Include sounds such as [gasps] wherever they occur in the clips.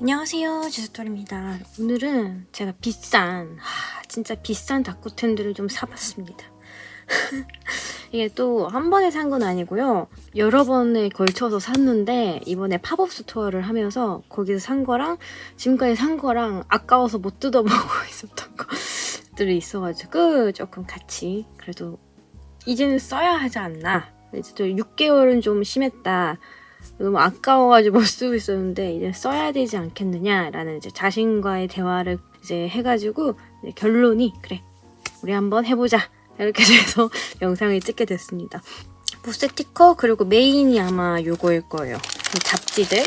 안녕하세요 주스토리입니다. 오늘은 제가 비싼 하, 진짜 비싼 다쿠텐들을 좀 사봤습니다. [laughs] 이게 또 한 번에 산 건 아니고요. 여러 번에 걸쳐서 샀는데 이번에 팝업 스토어를 하면서 거기서 산 거랑 지금까지 산 거랑 아까워서 못 뜯어보고 [laughs] 있었던 것들이 있어가지고 조금 같이 그래도 이제는 써야 하지 않나 이제 또 6개월은 좀 심했다 너무 아까워가지고 못 쓰고 있었는데 이제 써야 되지 않겠느냐라는 이제 자신과의 대화를 이제 해가지고 이제 결론이 그래 우리 한번 해보자 이렇게 돼서 [laughs] 영상을 찍게 됐습니다. 부스 스티커 그리고 메인이 아마 요거일 거예요. 이 잡지들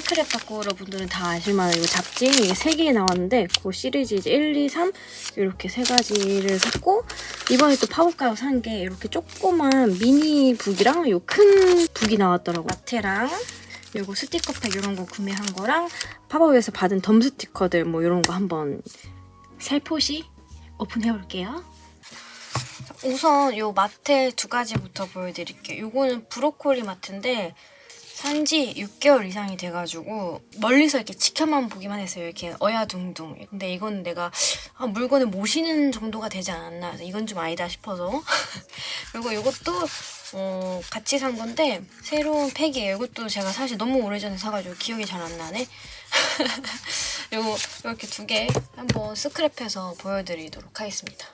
스크랩 닦고 여러분들은 다 아실만한 이 잡지 이게 3개 나왔는데 그 시리즈 이제 1, 2, 3 이렇게 세 가지를 샀고 이번에 또 팝업 가서 산게 이렇게 조그만 미니 북이랑 요 큰 북이 나왔더라고요. 마테랑 요거 스티커팩 이런 거 구매한 거랑 팝업에서 받은 덤 스티커들 뭐 이런 거 한번 살포시 오픈해 볼게요. 우선 요 마테 두 가지부터 보여드릴게요. 요거는 브로콜리 마트인데 산지 6개월 이상이 돼가지고 멀리서 이렇게 지켜만 보기만 했어요. 이렇게 어야둥둥. 근데 이건 내가 아, 물건을 모시는 정도가 되지 않았나. 이건 좀 아니다 싶어서. [laughs] 그리고 이것도 어, 같이 산 건데 새로운 팩이에요. 이것도 제가 사실 너무 오래전에 사가지고 기억이 잘 안 나네. [laughs] 요거 이렇게 두 개 한번 스크랩해서 보여드리도록 하겠습니다.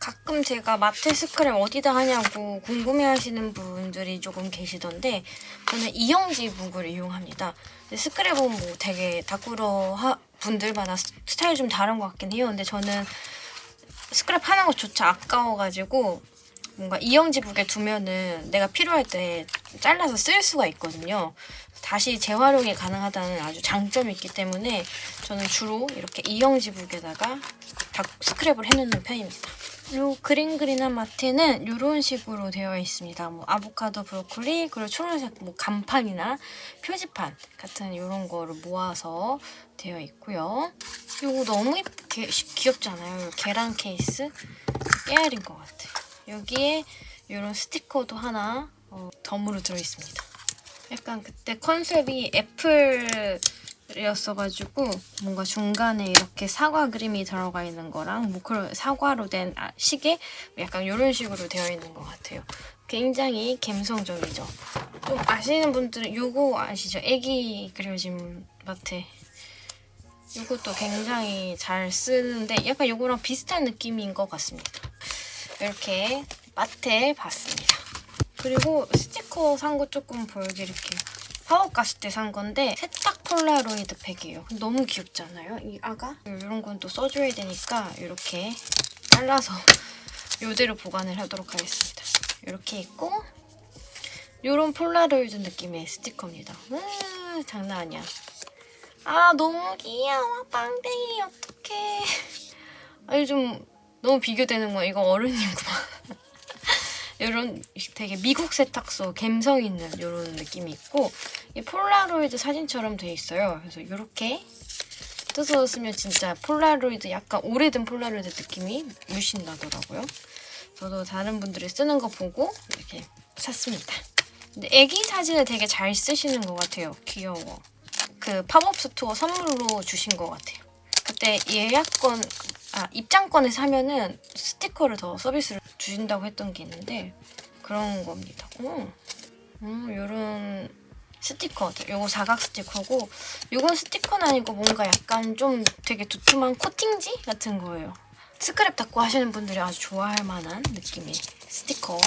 가끔 제가 마트 스크랩 어디다 하냐고 궁금해하시는 분들이 조금 계시던데 저는 이영지 북을 이용합니다. 스크랩은 뭐 되게 다꾸러 하- 분들마다 스- 스타일 좀 다른 것 같긴 해요. 근데 저는 스크랩 하는 것조차 아까워가지고 뭔가 이영지 북에 두면은 내가 필요할 때 잘라서 쓸 수가 있거든요. 다시 재활용이 가능하다는 아주 장점이 있기 때문에 저는 주로 이렇게 이영지 북에다가 다 스크랩을 해놓는 편입니다. 요 그린 그린한 마트는 이런 식으로 되어 있습니다. 뭐 아보카도, 브로콜리, 그리고 초록색 뭐 간판이나 표지판 같은 이런 거를 모아서 되어 있고요. 이거 너무 귀엽지 않아요? 요 계란 케이스 깨알인 것 같아요. 여기에 이런 스티커도 하나 어, 덤으로 들어있습니다. 약간 그때 컨셉이 애플이었어가지고 뭔가 중간에 이렇게 사과 그림이 들어가 있는 거랑 뭐 그런 사과로 된 아, 시계 약간 이런 식으로 되어 있는 것 같아요. 굉장히 감성적이죠. 좀 아시는 분들은 요거 아시죠? 애기 그려진 마트. 이것도 굉장히 잘 쓰는데 약간 요거랑 비슷한 느낌인 것 같습니다. 이렇게 마트에 봤습니다. 그리고 스티커 산 거 조금 보여드릴게요. 파업 갔을 때 산 건데 세탁 폴라로이드 팩이에요. 너무 귀엽지 않아요? 이 아가? 이런 건 또 써줘야 되니까 이렇게 잘라서 [laughs] 이대로 보관을 하도록 하겠습니다. 이렇게 있고 이런 폴라로이드 느낌의 스티커입니다. 으, 장난 아니야. 아 너무 귀여워 빵댕이 어떡해. 아니 좀 너무 비교되는 거야. 이거 어른이구만. [laughs] 이런 되게 미국 세탁소 감성 있는 이런 느낌이 있고 이 폴라로이드 사진처럼 돼 있어요. 그래서 이렇게 쓰면 진짜 폴라로이드 약간 오래된 폴라로이드 느낌이 물씬 나더라고요. 저도 다른 분들이 쓰는 거 보고 이렇게 샀습니다. 근데 애기 사진을 되게 잘 쓰시는 것 같아요. 귀여워. 그 팝업 스토어 선물로 주신 것 같아요. 그때 예약권, 아, 입장권에 사면은 스티커를 더 서비스를 주신다고 했던 게 있는데 그런 겁니다. 오. 음, 요런 스티커들. 요거 사각 스티커고 요건 스티커는 아니고 뭔가 약간 좀 되게 두툼한 코팅지 같은 거예요. 스크랩 닦고 하시는 분들이 아주 좋아할 만한 느낌의 스티커.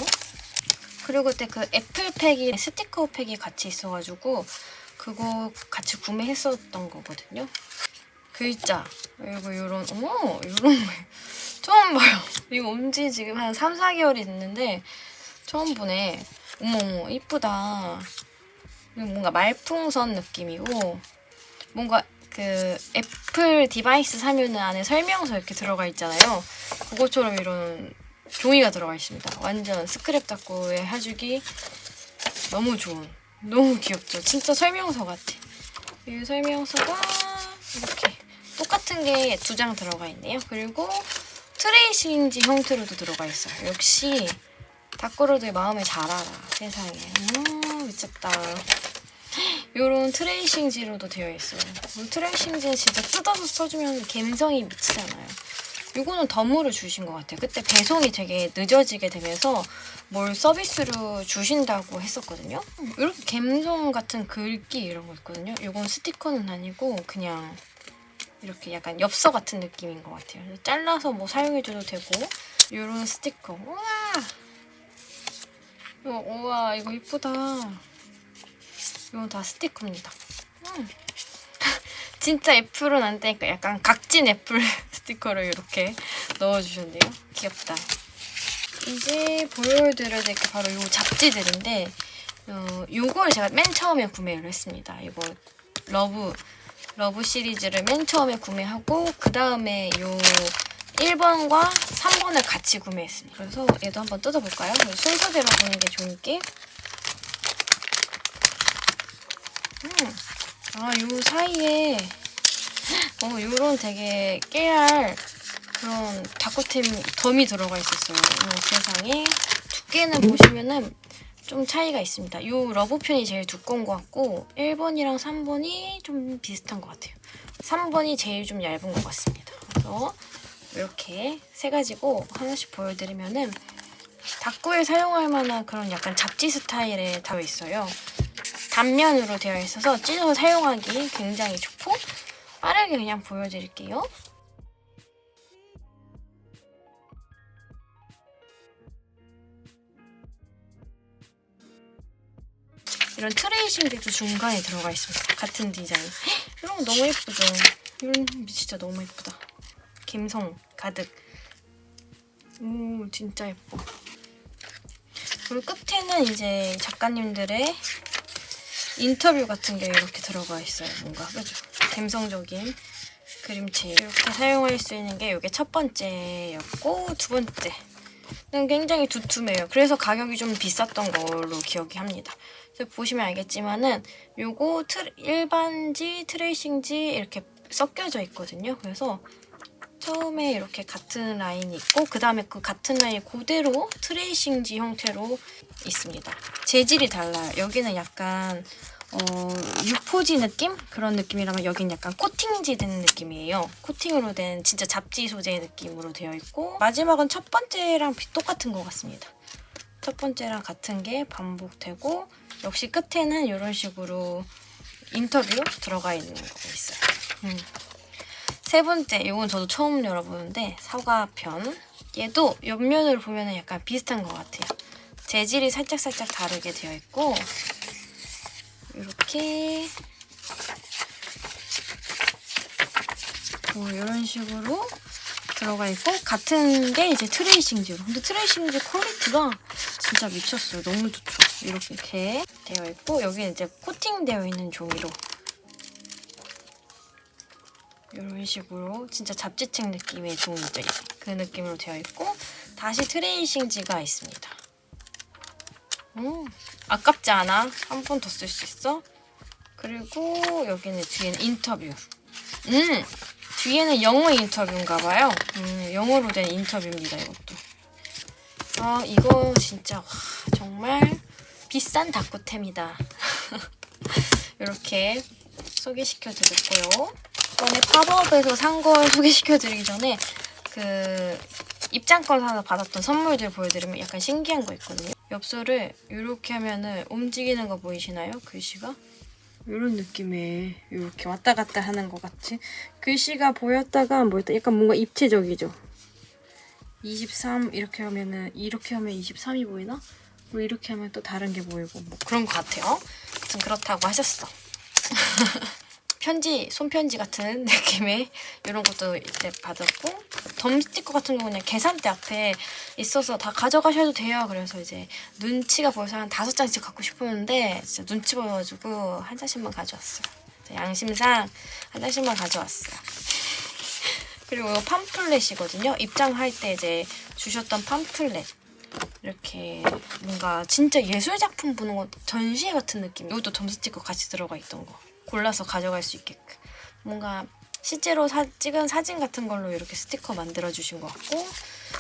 그리고 그때 그 애플팩이 스티커 팩이 같이 있어가지고 그거 같이 구매했었던 거거든요. 글자 그리고 이런 어머 이런 거 [laughs] 처음 봐요. 이거 온지 지금 한 3, 4개월이 됐는데 처음 보네. 어머 이쁘다. 뭔가 말풍선 느낌이고 뭔가 그 애플 디바이스 사면은 안에 설명서 이렇게 들어가 있잖아요. 그것처럼 이런 종이가 들어가 있습니다. 완전 스크랩 닦고에 해주기 너무 좋은 너무 귀엽죠. 진짜 설명서 같아. 이 설명서가 이렇게 똑같은 게 두 장 들어가 있네요. 그리고 트레이싱지 형태로도 들어가 있어요. 역시 닭고로들 마음에 잘 알아 세상에. 음, 미쳤다. [gasps] 요런 트레이싱지로도 되어 있어요. 이 트레이싱지는 진짜 뜯어서 써주면 감성이 미치잖아요. 요거는 덤으로 주신 것 같아요. 그때 배송이 되게 늦어지게 되면서 뭘 서비스로 주신다고 했었거든요. 이렇게 감성 같은 글귀 이런 거 있거든요. 요건 스티커는 아니고 그냥 이렇게 약간 엽서 같은 느낌인 것 같아요. 잘라서 뭐 사용해줘도 되고 요런 스티커. 우와! 이거, 우와 이거 이쁘다. 이건 다 스티커입니다. 음. [laughs] 진짜 애플은 안 되니까 약간 각진 애플 [laughs] 스티커를 이렇게 넣어주셨네요. 귀엽다. 이제 보여드려야 될 게 바로 요 잡지들인데 어, 요걸 제가 맨 처음에 구매를 했습니다. 이거 러브 러브 시리즈를 맨 처음에 구매하고 그 다음에 요 1번과 3번을 같이 구매했습니다. 그래서 얘도 한번 뜯어볼까요? 순서대로 보는 게 좋으니까 음. 아, 요 사이에 어, 요런 되게 깨알 그런 다크템 덤이 들어가 있었어요. 어, 세상에 두께는 보시면은 좀 차이가 있습니다. 요 러브 편이 제일 두꺼운 것 같고 1번이랑 3번이 좀 비슷한 것 같아요. 3번이 제일 좀 얇은 것 같습니다. 그래서 이렇게 세 가지고 하나씩 보여드리면은 다꾸에 사용할 만한 그런 약간 잡지 스타일의 되어 있어요. 단면으로 되어 있어서 찢어서 사용하기 굉장히 좋고 빠르게 그냥 보여드릴게요. 이런 트레이싱들도 중간에 들어가 있습니다. 같은 디자인. 헉, 이런 거 너무 예쁘죠? 이런 진짜 너무 예쁘다. 감성 가득. 오 진짜 예뻐. 그리고 끝에는 이제 작가님들의 인터뷰 같은 게 이렇게 들어가 있어요. 뭔가 그죠? 감성적인 그림체 이렇게 사용할 수 있는 게 이게 첫 번째였고 두 번째는 굉장히 두툼해요. 그래서 가격이 좀 비쌌던 걸로 기억이 합니다. 그래서 보시면 알겠지만은 요거 트, 일반지, 트레이싱지 이렇게 섞여져 있거든요. 그래서 처음에 이렇게 같은 라인이 있고 그 다음에 그 같은 라인이 그대로 트레이싱지 형태로 있습니다. 재질이 달라요. 여기는 약간 어, 유포지 느낌? 그런 느낌이라면 여긴 약간 코팅지 된 느낌이에요. 코팅으로 된 진짜 잡지 소재 느낌으로 되어 있고 마지막은 첫 번째랑 똑같은 것 같습니다. 첫 번째랑 같은 게 반복되고 역시 끝에는 이런 식으로 인터뷰 들어가 있는 거 있어요. 음. 세 번째, 이건 저도 처음 열어보는데 사과편. 얘도 옆면으로 보면 약간 비슷한 것 같아요. 재질이 살짝살짝 다르게 되어 있고 이렇게 뭐 이런 식으로 들어가 있고 같은 게 이제 트레이싱지로 근데 트레이싱지 퀄리티가 진짜 미쳤어요. 너무 좋죠. 이렇게 되어 있고 여기는 이제 코팅되어 있는 종이로 이런 식으로 진짜 잡지책 느낌의 종이죠. 그 느낌으로 되어 있고 다시 트레이싱지가 있습니다. 음, 아깝지 않아? 한 번 더 쓸 수 있어? 그리고 여기는 뒤에는 인터뷰. 음, 뒤에는 영어 인터뷰인가 봐요. 음, 영어로 된 인터뷰입니다, 이것도. 아, 이거 진짜 와, 정말 비싼 다꾸템이다. [laughs] 이렇게 소개시켜 드렸고요. 이번에 팝업에서 산 걸 소개시켜 드리기 전에 그 입장권 사서 받았던 선물들 보여드리면 약간 신기한 거 있거든요. 엽서를 이렇게 하면은 움직이는 거 보이시나요? 글씨가? 이런 느낌의 이렇게 왔다 갔다 하는 것 같이 글씨가 보였다가 안 보였다 약간 뭔가 입체적이죠. 23 이렇게 하면은 이렇게 하면 23이 보이나? 뭐 이렇게 하면 또 다른 게 보이고 뭐 그런 것 같아요. 아무튼 그렇다고 하셨어. [laughs] 편지, 손편지 같은 [laughs] 느낌의 이런 것도 이제 받았고 덤 스티커 같은 경우는 그냥 계산대 앞에 있어서 다 가져가셔도 돼요. 그래서 이제 눈치가 보여서 한 다섯 장씩 갖고 싶었는데 진짜 눈치 보여가지고 한 장씩만 가져왔어요. 양심상 한 장씩만 가져왔어요. [laughs] 그리고 이거 팜플렛이거든요. 입장할 때 이제 주셨던 팜플렛. 이렇게 뭔가 진짜 예술 작품 보는 거 전시회 같은 느낌. 이것도 덤 스티커 같이 들어가 있던 거. 골라서 가져갈 수 있게끔 뭔가 실제로 사, 찍은 사진 같은 걸로 이렇게 스티커 만들어 주신 것 같고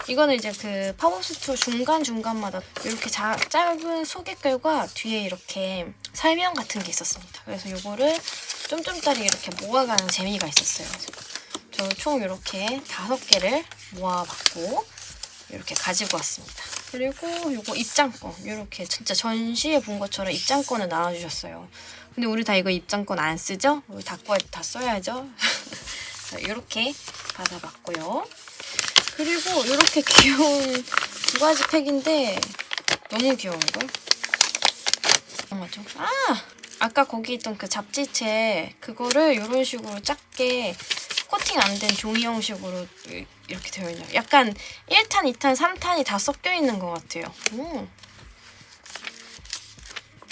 이거는 이제 그 팝업 스토어 중간 중간마다 이렇게 자, 짧은 소개글과 뒤에 이렇게 설명 같은 게 있었습니다. 그래서 이거를 쫌쫌짜리 이렇게 모아가는 재미가 있었어요. 저 총 이렇게 다섯 개를 모아봤고 이렇게 가지고 왔습니다. 그리고 이거 입장권 이렇게 진짜 전시회 본 것처럼 입장권을 나눠주셨어요. 근데 우리 다 이거 입장권 안 쓰죠? 우리 닦고 다 써야죠. [laughs] 이렇게 받아봤고요. 그리고 이렇게 귀여운 두 가지 팩인데 너무 귀여워 이거. 맞죠? 아! 아까 거기 있던 그 잡지체 그거를 이런 식으로 작게 코팅 안 된 종이 형식으로 이렇게 되어 있네요. 약간 1탄, 2탄, 3탄이 다 섞여 있는 것 같아요. 음.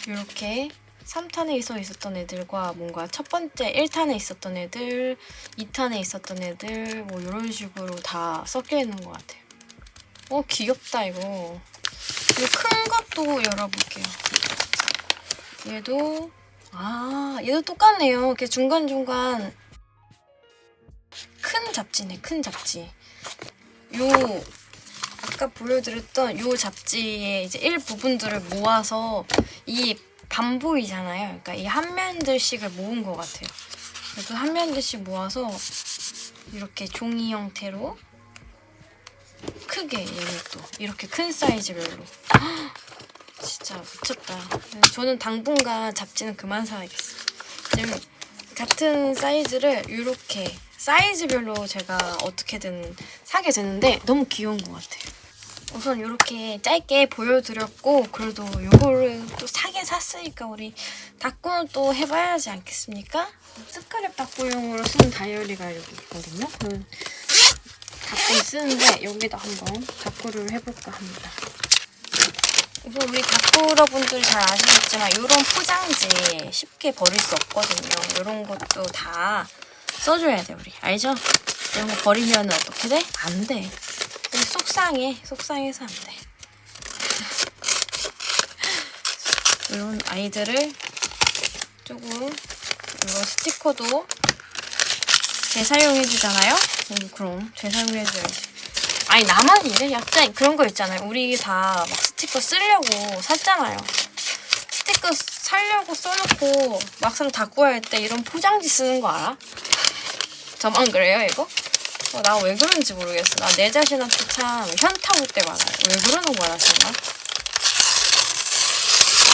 이렇게 3탄에 서 있었던 애들과 뭔가 첫 번째 1탄에 있었던 애들, 2탄에 있었던 애들 뭐 이런 식으로 다 섞여 있는 것 같아요. 어 귀엽다 이거. 그리고 큰 것도 열어볼게요. 얘도 아 얘도 똑같네요. 이렇게 중간 중간 큰 잡지네 큰 잡지. 요 아까 보여드렸던 요 잡지의 이제 일부분들을 모아서 이 반보이잖아요. 그러니까 이 한 면들씩을 모은 것 같아요. 그 한 면들씩 모아서 이렇게 종이 형태로 크게 얘는 또 이렇게 큰 사이즈별로 진짜 미쳤다. 저는 당분간 잡지는 그만 사야겠어요. 지금 같은 사이즈를 이렇게 사이즈별로 제가 어떻게든 사게 되는데 너무 귀여운 것 같아요. 우선 이렇게 짧게 보여드렸고 그래도 이거를 또 사긴 샀으니까 우리 닦고는 또 해봐야지 않겠습니까? 스크랩 닦고용으로 쓰는 다이어리가 여기 있거든요. 그 닦고 쓰는데 여기다 한번 닦고를 해볼까 합니다. 우선 우리 닦고러 분들 잘 아시겠지만 이런 포장지 쉽게 버릴 수 없거든요. 이런 것도 다 써줘야 돼 우리 알죠? 이런 거 버리면 어떻게 돼? 안 돼. 속상해. 속상해서 안 돼. [laughs] 이런 아이들을 조금 이런 스티커도 재사용해 주잖아요? 음, 그럼 재사용해 줘야지. 아니 나만 이래? 약간 그런 거 있잖아요. 우리 다 막 스티커 쓰려고 샀잖아요. 스티커 살려고 써놓고 막상 닦고 할때 이런 포장지 쓰는 거 알아? 저만 그래요 이거? 어, 나 왜 그런지 모르겠어. 나 내 자신한테 참 현타 올 때 많아요. 왜 그러는 거야, 정말?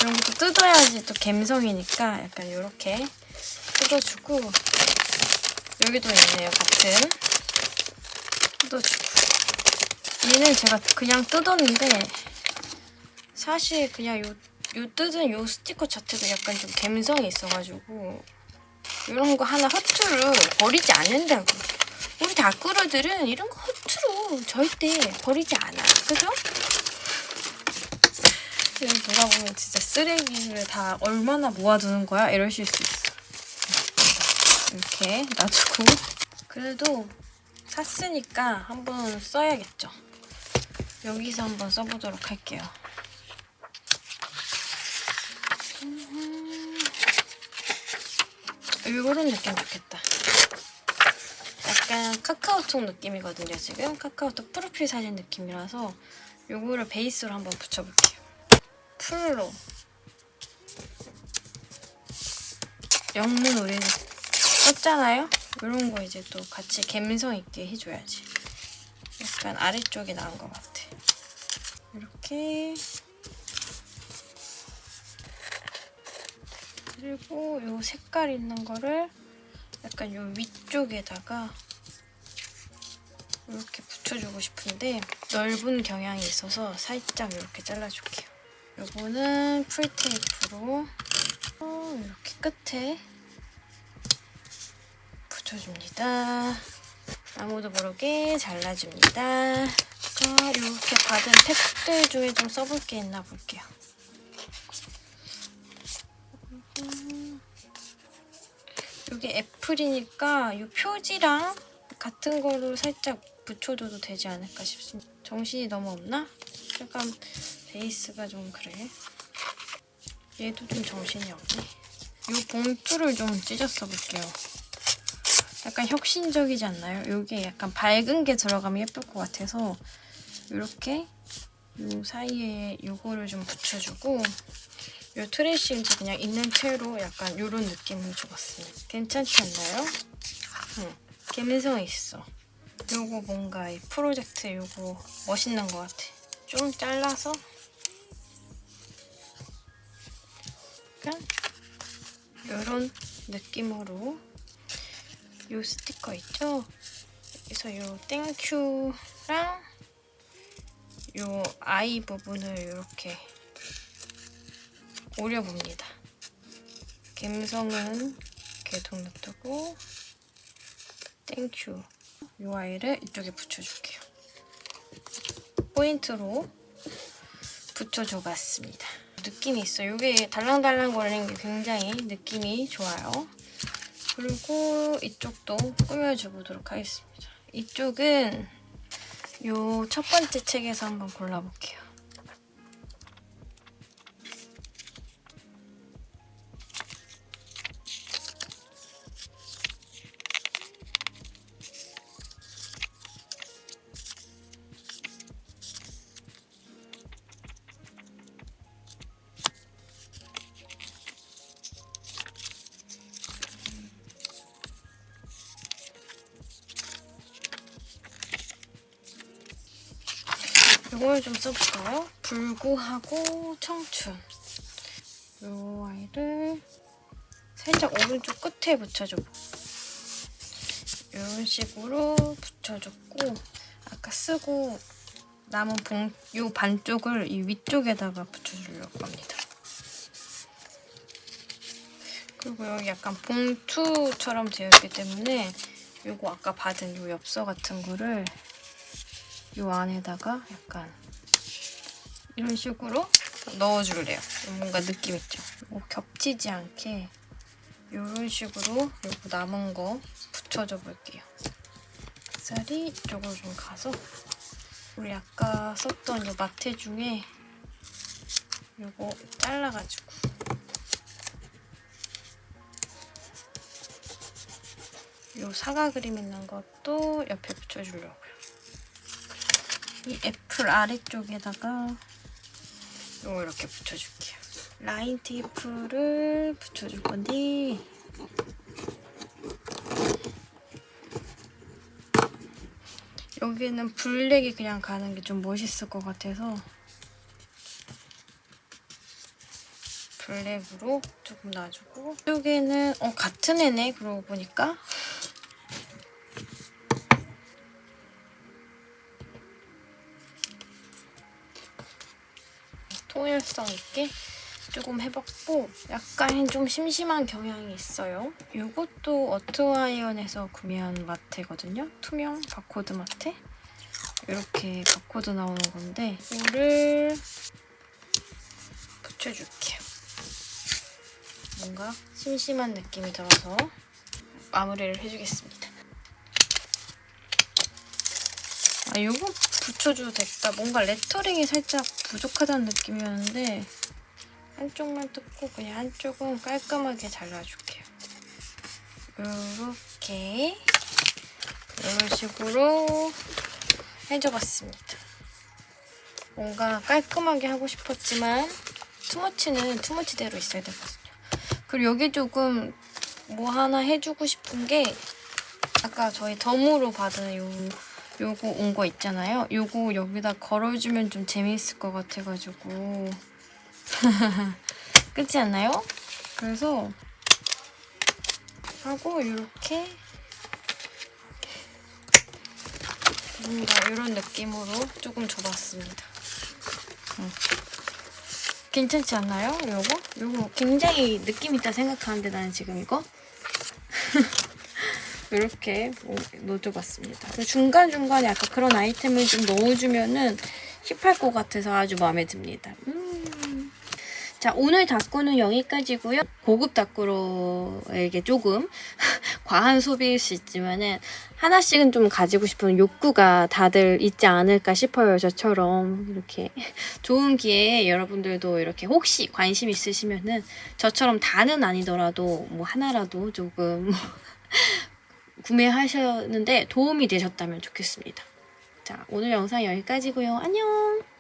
이런 것도 뜯어야지 또 갬성이니까 약간 이렇게 뜯어주고 여기도 있네요, 같은. 뜯어주고. 얘는 제가 그냥 뜯었는데 사실 그냥 요, 요 뜯은 요 스티커 자체도 약간 좀 갬성이 있어가지고 이런 거 하나 허투루 버리지 않는다고. 우리 다꾸러들은 이런 거 허투루 절대 버리지 않아. 그죠? 이거 누가 보면 진짜 쓰레기를 다 얼마나 모아두는 거야? 이러실 수 있어. 이렇게 놔두고. 그래도 샀으니까 한번 써야겠죠. 여기서 한번 써보도록 할게요. 이런 느낌 좋겠다. 약간 카카오톡 느낌이거든요, 지금. 카카오톡 프로필 사진 느낌이라서 요거를 베이스로 한번 붙여볼게요. 풀로. 영문 우리 썼잖아요? 이런 거 이제 또 같이 감성 있게 해줘야지. 약간 아래쪽이 나은 것 같아. 이렇게. 그리고 요 색깔 있는 거를 약간 요 위쪽에다가 이렇게 붙여주고 싶은데 넓은 경향이 있어서 살짝 이렇게 잘라줄게요. 요거는 프리테이프로 어, 이렇게 끝에 붙여줍니다. 아무도 모르게 잘라줍니다. 제가 이렇게 받은 팩들 중에 좀 써볼 게 있나 볼게요. 이게 애플이니까 이 표지랑 같은 거로 살짝 붙여줘도 되지 않을까 싶습니다. 정신이 너무 없나? 약간 베이스가 좀 그래. 얘도 좀 정신이 없네. 이 봉투를 좀 찢어 써볼게요. 약간 혁신적이지 않나요? 이게 약간 밝은 게 들어가면 예쁠 것 같아서 이렇게 요 사이에 요거를 좀 붙여주고 요 트레이싱지 그냥 있는 채로 약간 요런 느낌을 줘봤습니다. 괜찮지 않나요? 응. 감성 있어. 요거 뭔가 이 프로젝트 요거 멋있는 것 같아. 좀 잘라서 약간 요런 느낌으로 요 스티커 있죠? 그래서 요 땡큐랑 요 아이 부분을 이렇게 오려봅니다. 감성은 계속 놔두고 땡큐 요 아이를 이쪽에 붙여줄게요. 포인트로 붙여줘봤습니다. 느낌이 있어요. 이게 달랑달랑 거리는 게 굉장히 느낌이 좋아요. 그리고 이쪽도 꾸며줘보도록 하겠습니다. 이쪽은 요 첫 번째 책에서 한번 골라볼게요. 이걸 좀 써볼까요? 불구하고 청춘. 요 아이를 살짝 오른쪽 끝에 붙여줘. 이런 식으로 붙여줬고 아까 쓰고 남은 봉, 요 반쪽을 이 위쪽에다가 붙여주려고 합니다. 그리고 여기 약간 봉투처럼 되어 있기 때문에 요거 아까 받은 요 엽서 같은 거를 요 안에다가 약간 이런 식으로 넣어줄래요. 뭔가 느낌 있죠? 뭐 겹치지 않게 이런 식으로 요거 남은 거 붙여줘 볼게요. 쌀이 이쪽으로 좀 가서 우리 아까 썼던 요 마테 중에 요거 잘라가지고 요 사과 그림 있는 것도 옆에 붙여주려고요. 이 애플 아래쪽에다가 요거 이렇게 붙여줄게요. 라인 테이프를 붙여줄 건데 여기는 블랙이 그냥 가는 게 좀 멋있을 것 같아서 블랙으로 조금 놔주고 이쪽에는 어 같은 애네 그러고 보니까 통일성 있게 조금 해봤고 약간 좀 심심한 경향이 있어요. 이것도 어트와이언에서 구매한 마테거든요. 투명 바코드 마테. 이렇게 바코드 나오는 건데 이거를 붙여줄게요. 뭔가 심심한 느낌이 들어서 마무리를 해주겠습니다. 아, 이거 붙여줘도 됐다. 뭔가 레터링이 살짝 부족하다는 느낌이었는데 한쪽만 뜯고 그냥 한쪽은 깔끔하게 잘라줄게요. 이렇게 이런 식으로 해줘봤습니다. 뭔가 깔끔하게 하고 싶었지만 투머치는 투머치대로 있어야 되거든요. 그리고 여기 조금 뭐 하나 해주고 싶은 게 아까 저희 덤으로 받은 요 요거 온 거 있잖아요. 요거 여기다 걸어주면 좀 재미있을 것 같아가지고 [laughs] 그렇지 않나요? 그래서 하고 이렇게 뭔가 이런 느낌으로 조금 줘봤습니다. 응. 괜찮지 않나요? 요거? 요거 굉장히 느낌 있다 생각하는데 나는 지금 이거 [laughs] 이렇게 넣어줘봤습니다. 중간중간에 약간 그런 아이템을 좀 넣어주면은 힙할 것 같아서 아주 마음에 듭니다. 음. 자, 오늘 다꾸는 여기까지고요. 고급 다꾸로에게 조금 [laughs] 과한 소비일 수 있지만은 하나씩은 좀 가지고 싶은 욕구가 다들 있지 않을까 싶어요. 저처럼 이렇게 좋은 기회에 여러분들도 이렇게 혹시 관심 있으시면은 저처럼 다는 아니더라도 뭐 하나라도 조금 구매하셨는데 도움이 되셨다면 좋겠습니다. 자, 오늘 영상 여기까지고요. 안녕!